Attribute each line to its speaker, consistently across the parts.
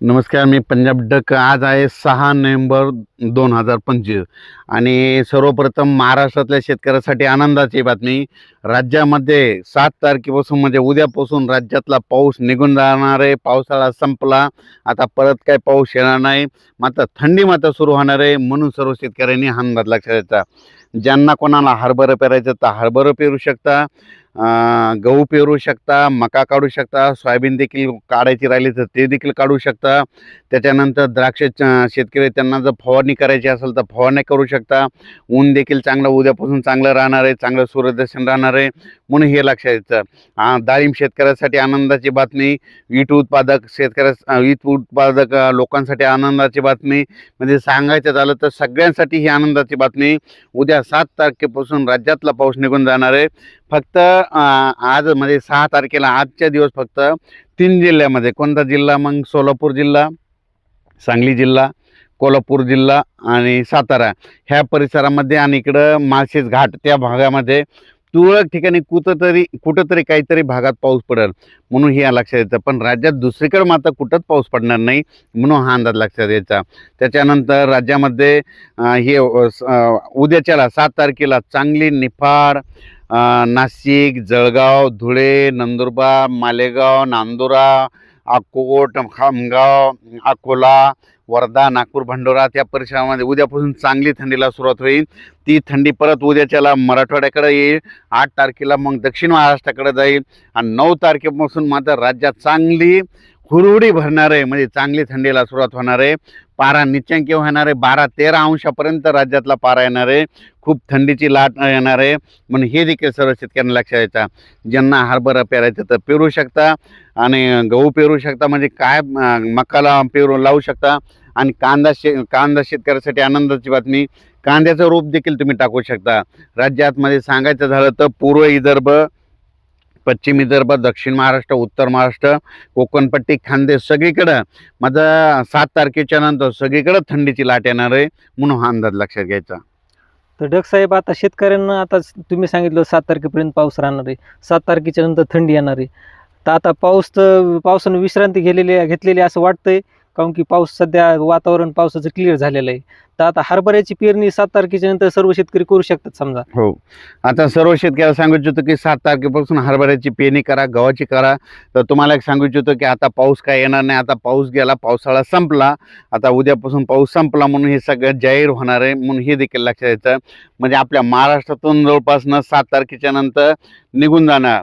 Speaker 1: नमस्कार मी पंजाब डक. आज आहे सहा नोव्हेंबर दोन हजार पंचवीस. आणि सर्वप्रथम महाराष्ट्रातल्या शेतकऱ्यासाठी आनंदाची बातमी. राज्यामध्ये सात तारखेपासून म्हणजे उद्यापासून राज्यातला पाऊस निघून जाणार आहे. पावसाळा संपला. आता परत काय पाऊस येणार नाही. मात्र थंडी मात्र सुरू होणार आहे. म्हणून सर्व शेतकऱ्यांनी हा अंदाज लक्षात द्यायचा ज्यांना कोणाला हरभरं पेरायचं तर हरभरं पेरू शकता. गहू पेरू शकता मका काढू शकता सोयाबीन देखील काढायची राहिली तर ते देखील काढू शकता. त्याच्यानंतर द्राक्ष शेतकरी त्यांना जर फवारणी करायची असेल तर फवारणी करू शकता. ऊन देखील चांगलं उद्यापासून चांगलं राहणार आहे चांगलं सूर्यदर्शन राहणार आहे म्हणून हे लक्षात येतं. डाळिंब शेतकऱ्यासाठी आनंदाची बातमी वीट उत्पादक शेतकऱ्या वीट उत्पादक लोकांसाठी आनंदाची बातमी म्हणजे सांगायचं झालं तर सगळ्यांसाठी ही आनंदाची बातमी. उद्या सात तारखेपासून राज्यातला पाऊस निघून जाणार आहे. फक्त आज म्हणजे सहा तारखेला आजच्या दिवस फक्त तीन जिल्ह्यामध्ये कोणता जिल्हा? मग सोलापूर जिल्हा सांगली जिल्हा कोल्हापूर जिल्हा आणि सातारा. ह्या परिसरामध्ये आणि इकडं माळशेज घाट त्या भागामध्ये तुरळक ठिकाणी कुठंतरी कुठंतरी काहीतरी भागात पाऊस पडेल म्हणून हे लक्षात येतं. पण राज्यात दुसरीकडे मात्र कुठंच पाऊस पडणार नाही म्हणून हा अंदाज लक्षात यायचा. त्याच्यानंतर राज्यामध्ये हे स- उद्याच्याला सात तारखेला चांगली निफाड नाशिक जळगाव धुळे नंदुरबार मालेगाव नांदुरा अकोट खामगाव अकोला वर्धा नागपूर भंडोरा त्या परिसरामध्ये उद्यापासून चांगली थंडीला सुरुवात होईल. ती थंडी परत उद्याच्याला मराठवाड्याकडे येईल. आठ तारखेला मग दक्षिण महाराष्ट्राकडे जाईल. आणि नऊ तारखेपासून मात्र राज्यात चांगली हुरहुडी भरणार आहे म्हणजे चांगली थंडीला सुरुवात होणार आहे. पारा निच्चांकी होणार आहे बारा तेरा अंशापर्यंत राज्यातला पारा येणार आहे. खूप थंडीची लाट येणार आहे. म्हणून हे देखील सर्व शेतकऱ्यांना लक्षात यायचा ज्यांना हरभरा पेरायचं तर पेरू शकता आणि गहू पेरू शकता. म्हणजे काय मकाला पेरू लावू शकता. आणि कांदा शे कांदा शेतकऱ्यासाठी आनंदाची बातमी. कांद्याचं रोप देखील तुम्ही टाकू शकता. राज्यातमध्ये सांगायचं झालं तर पूर्व विदर्भ पश्चिम विदर्भ दक्षिण महाराष्ट्र उत्तर महाराष्ट्र कोकणपट्टी खानदेश सगळीकडं. माझा सात तारखेच्या नंतर सगळीकडं थंडीची लाट येणार आहे म्हणून हा अंदाज लक्षात घ्यायचा.
Speaker 2: तर डग साहेब आता शेतकऱ्यांना आता तुम्ही सांगितलं सात तारखेपर्यंत पाऊस राहणार आहे. सात तारखेच्या नंतर थंडी येणार आहे. तर आता पाऊस तर पावसानं विश्रांती घेलेली घेतलेली असं वाटतंय. काऊन की पाऊस सध्या वातावरण पावसाचं क्लिअर झालेलं आहे. तर आता हरभऱ्याची पेरणी सात तारखेच्या नंतर सर्व शेतकरी करू शकतात समजा.
Speaker 1: हो. आता सर्व शेतकऱ्याला सांगू इच्छितो की सात तारखेपासून हरभऱ्याची पेरणी करा गव्हाची करा. तर तुम्हाला एक सांगू इच्छितो की आता पाऊस काय येणार नाही. आता पाऊस गेला पावसाळा संपला. आता उद्यापासून पाऊस संपला म्हणून हे सगळं जाहीर होणार आहे म्हणून हे देखील लक्षात येतं. म्हणजे आपल्या महाराष्ट्रातून जवळपासनं सात तारखेच्या नंतर निघून जाणार.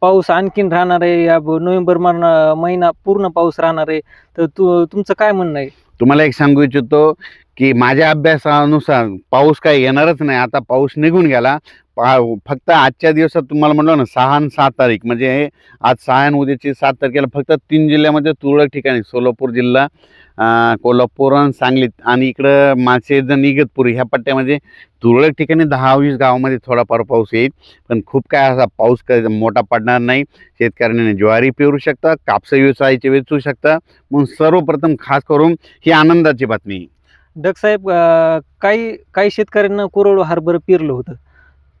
Speaker 2: पाऊस आणखीन राहणार आहे. या ब- नोव्हेंबर महिना महिना पूर्ण पाऊस राहणार आहे. तर तू तुमचं काय म्हणणं आहे?
Speaker 1: तुम्हाला एक सांगू इच्छितो की माझ्या अभ्यासानुसार पाऊस काय येणारच नाही. आता पाऊस निघून गेला. पा फक्त आजच्या दिवसात तुम्हाला म्हणलो ना सहा आणि सात तारीख. म्हणजे हे आज सहा आणि उद्याची सात तारखेला फक्त तीन जिल्ह्यामध्ये तुरळक ठिकाणी सोलापूर जिल्हा कोल्हापूर आणि सांगलीत आणि इकडं माळशेज आणि इगतपुरी ह्या पट्ट्यामध्ये तुरळक ठिकाणी दहा वीस गावामध्ये थोडाफार पाऊस येईल. पण खूप काय असा पाऊस काय मोठा पडणार नाही. शेतकऱ्यांनी ज्वारी पेरू शकता कापसं व्यवसायाचे वेचू शकता. म्हणून सर्वप्रथम खास करून ही आनंदाची बातमी.
Speaker 2: डगसाहेब काही काही शेतकऱ्यांना कोरडवाहू हरभरं पेरलं होतं.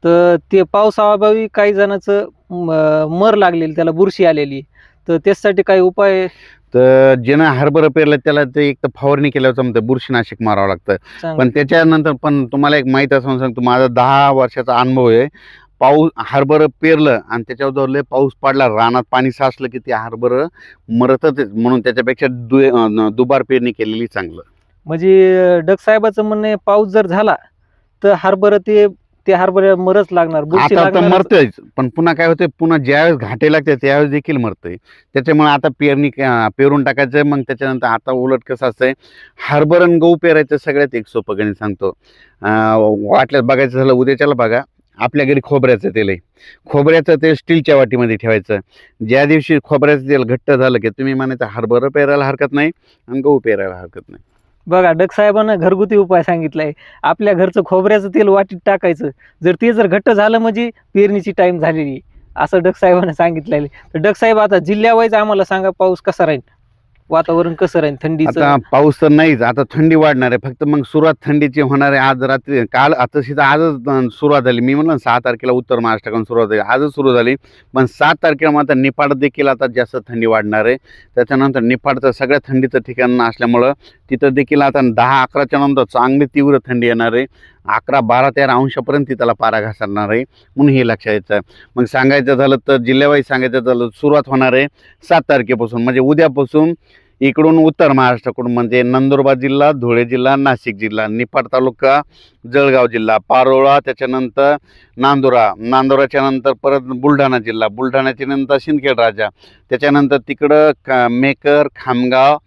Speaker 2: तर ते पावसाअभावी काही जणांचं मर लागलेली त्याला बुरशी आलेली. तर त्यासाठी काही उपाय
Speaker 1: तर ज्यानं हरभरं पेरलं त्याला ते एक तर फवारणी केल्यावर जमतं बुरशीनाशक मारावं लागतं. पण त्याच्यानंतर पण तुम्हाला एक माहीत असं सांगतो माझा दहा वर्षाचा अनुभव आहे पाऊस हरभरं पेरलं आणि त्याच्यावर जर लय पाऊस पडला रानात पाणी साचलं की ते हरभरं मरतच. म्हणून त्याच्यापेक्षा दु दुबार पेरणी केलेली चांगलं
Speaker 2: म्हणजे डग साहेबाचं म्हणणं पाऊस जर झाला तर हरभरं ते ते हरभऱ्या मरच लागणार बुरशी
Speaker 1: आता तर मरतंयच. पण पुन्हा काय होतंय पुन्हा ज्यावेळेस घाटे लागते त्यावेळेस देखील मरतंय. त्याच्यामुळे आता पेरणी अं, पेरून टाकायचं मग त्याच्यानंतर आता उलट कसं असतंय हरभरण गहू पेरायचं सगळ्यात एक सोपं गणित सांगतो. अं, वाटल्यास बघायचं झालं उद्याच्याला बघा. आपल्या घरी खोबऱ्याचं तेल आहे. खोबऱ्याचं तेल स्टीलच्या वाटीमध्ये ठेवायचं. ज्या दिवशी खोबऱ्याचं तेल घट्ट झालं की तुम्ही म्हणायचं हरभरं पेरायला हरकत नाही आणि गहू पेरायला हरकत नाही.
Speaker 2: बघा डग साहेबांना घरगुती उपाय सांगितलाय आपल्या घरचं खोबऱ्याचं तेल वाटीत टाकायचं जर ते जर घट्ट झालं म्हणजे पेरणीची टाईम झालेली आहे. असं डग साहेबांना आहे. तर डग साहेब आता जिल्ह्यावाईज आम्हाला सांगा पाऊस कसा राहील वातावरण कसं राहील थंडीचं?
Speaker 1: पाऊस तर नाहीच आता थंडी वाढणार आहे. फक्त मग सुरुवात थंडीची होणार आहे. आज रात्री काल आता सीधा आजच अं, सुरुवात झाली. मी म्हणलं ना, सहा तारखेला उत्तर महाराष्ट्राकडून सुरुवात झाली. आजच सुरू झाली. पण सात तारखेला मात्र निपाड देखील आता जास्त थंडी वाढणार आहे. त्याच्यानंतर निपाडचं सगळ्या थंडीचं ठिकाण असल्यामुळं तिथं देखील आता दहा अकराच्या नंतर चांगली तीव्र थंडी येणार आहे. अकरा बारा तेरा अंशापर्यंत त्याला पारा घसरणार आहे. म्हणून हे लक्षात यायचं मग सांगायचं झालं तर जिल्ह्यावाईज सांगायचं झालं सुरुवात होणार आहे सात तारखेपासून. म्हणजे उद्यापासून इकडून उत्तर महाराष्ट्राकडून म्हणजे नंदुरबार जिल्हा धुळे जिल्हा नाशिक जिल्हा निफाड तालुका जळगाव जिल्हा पारोळा त्याच्यानंतर नांदुरा नांदुराच्या नंतर परत बुलढाणा जिल्हा बुलढाण्याच्या नंतर सिंदखेड राजा त्याच्यानंतर तिकडं का मेकर खामगाव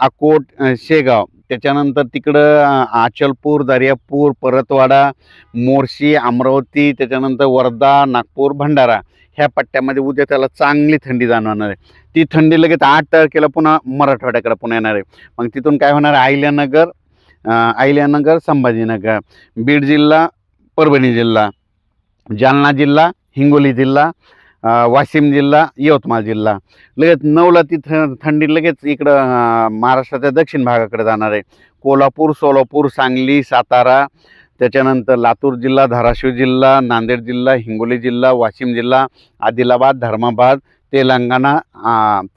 Speaker 1: अकोट शेगाव त्याच्यानंतर तिकडं आचलपूर अचलपूर दर्यापूर परतवाडा मोर्शी अमरावती त्याच्यानंतर वर्धा नागपूर भंडारा ह्या पट्ट्यामध्ये उद्या त्याला चांगली थंडी जाणवणार आहे. ती थंडी लगेच आठ तारखेला पुन्हा मराठवाड्याकडे पुन्हा येणार आहे. मग तिथून काय होणार अहिल्यानगर अं, अहिल्यानगर संभाजीनगर बीड जिल्हा परभणी जिल्हा जालना जिल्हा हिंगोली जिल्हा वाशिम जिल्हा यवतमाळ जिल्हा. लगेच नऊला ती थ थंडी लगेच इकडं महाराष्ट्राच्या दक्षिण भागाकडे जाणार आहे. कोल्हापूर सोलापूर सांगली सातारा त्याच्यानंतर लातूर जिल्हा धाराशिव जिल्हा नांदेड जिल्हा हिंगोली जिल्हा वाशिम जिल्हा आदिलाबाद धर्माबाद तेलंगणा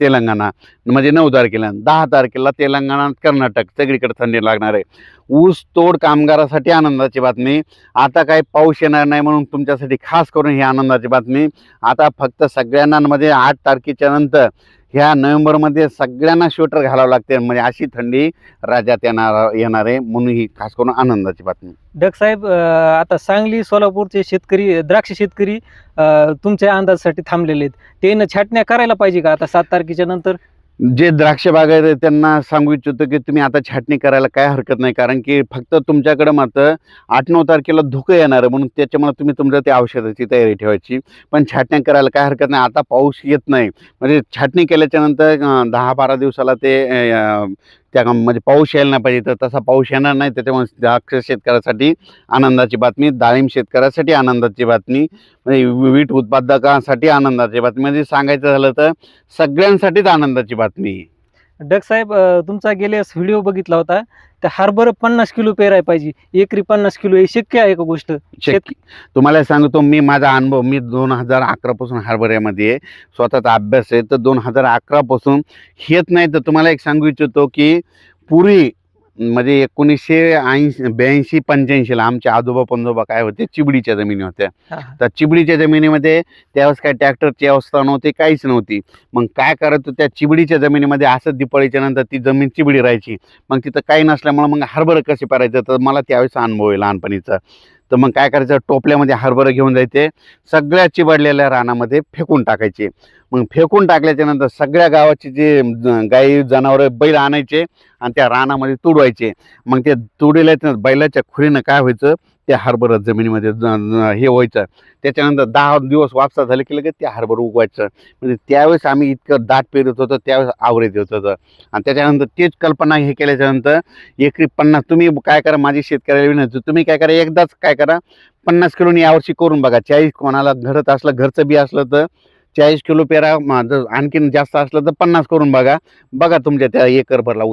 Speaker 1: तेलंगणा. म्हणजे नऊ तारखेला दहा तारखेला तेलंगणा कर्नाटक. सगळीकडे थंडी लागणार आहे. ऊस तोड कामगारासाठी आनंदाची बातमी. आता काही पाऊस येणार नाही म्हणून तुमच्यासाठी खास करून ही आनंदाची बातमी. आता फक्त सगळ्यांना म्हणजे आठ तारखेच्या नंतर ह्या नोव्हेंबरमध्ये सगळ्यांना स्वेटर घालावं लागते. म्हणजे अशी थंडी राज्यात येणार येणार आहे. म्हणून ही खास करून आनंदाची बातमी.
Speaker 2: डग साहेब आता सांगली सोलापूरचे शेतकरी द्राक्ष शेतकरी तुमच्या अंदाजासाठी थांबलेले आहेत. ते छाटण्या करायला पाहिजे का? आता सात तारखेच्या नंतर
Speaker 1: जे द्राक्ष बागायत आहेत त्यांना सांगू इच्छितो की तुम्ही आता छाटणी करायला काय हरकत नाही. कारण की फक्त तुमच्याकडं मात्र आठ नऊ तारखेला धुकं येणार आहे म्हणून त्याच्यामुळे तुम्ही तुमच्या त्या औषधाची तयारी ठेवायची. पण छाटण्या करायला काय हरकत नाही. आता पाऊस येत नाही. म्हणजे छाटणी केल्याच्यानंतर दहा बारा दिवसाला ते त्या म्हणजे पाऊस यायला नाही पाहिजे तर तसा पाऊस येणार नाही. त्याच्यामुळे द्राक्ष शेतकऱ्यासाठी आनंदाची बातमी डाळिंब शेतकऱ्यासाठी आनंदाची बातमी म्हणजे वीट उत्पादकांसाठी आनंदाची बातमी. म्हणजे सांगायचं झालं तर सगळ्यांसाठीच आनंदाची बातमी.
Speaker 2: डग साहेब तुमचा गेल्यास व्हिडिओ बघितला होता. त्या हार्बर पन्नास किलो पेराय पाहिजे. एकरी पन्नास किलो हे शक्य आहे का गोष्ट?
Speaker 1: शक्य. तुम्हाला सांगतो मी माझा अनुभव मी दोन हजार अकरापासून हरभऱ्यामध्ये आहे. स्वतःचा अभ्यास आहे. तर दोन हजार अकरापासून हेच नाही तर तुम्हाला एक सांगू इच्छितो की पूर्वी म्हणजे एकोणीसशे ऐंशी ब्याऐंशी पंच्याऐंशीला आमचे आजोबा पंजोबा काय होते? चिबडीच्या जमिनी होत्या. तर चिबडीच्या जमिनीमध्ये त्यावेळेस काय ट्रॅक्टरची अवस्था नव्हती काहीच नव्हती. मग काय करत त्या चिबडीच्या जमिनीमध्ये असं दिपाळीच्या नंतर ती जमीन चिबडी राहायची. मग तिथं काही नसल्यामुळं मग हरभरं कसे करायचं तर मला त्यावेळेस अनुभव आहे लहानपणीचा. तर मग काय करायचं? टोपल्यामध्ये हरभरं घेऊन जायचे. सगळ्या चिबडलेल्या रानामध्ये फेकून टाकायचे. मग फेकून टाकल्याच्या नंतर सगळ्या गावाची जे गाई जनावरं बैल आणायचे आणि त्या रानामध्ये तुडवायचे. मग ते तुडलेल्या बैलाच्या खुरीनं काय व्हायचं? ते हरभर जमिनीमध्ये हे व्हायचं. त्याच्यानंतर दहा दिवस वापसा झाले की लगेच ते हरभर उगवायचं. म्हणजे त्यावेळेस आम्ही इतकं दाट पेरत होतो त्यावेळेस आवरेत येत होतं. आणि त्याच्यानंतर तेच कल्पना हे केल्याच्यानंतर एकरी पन्नास तुम्ही काय करा माझी शेतकऱ्याला विनंती तुम्ही काय करा एकदाच काय करा पन्नास किलोनी यावर्षी करून बघा. चाळीस कोणाला घडत असलं घरचं बी असलं तर चाळीस किलो पेरा माझं जर आणखीन जास्त असलं तर पन्नास करून बघा. बघा तुमच्या त्या एकरभरला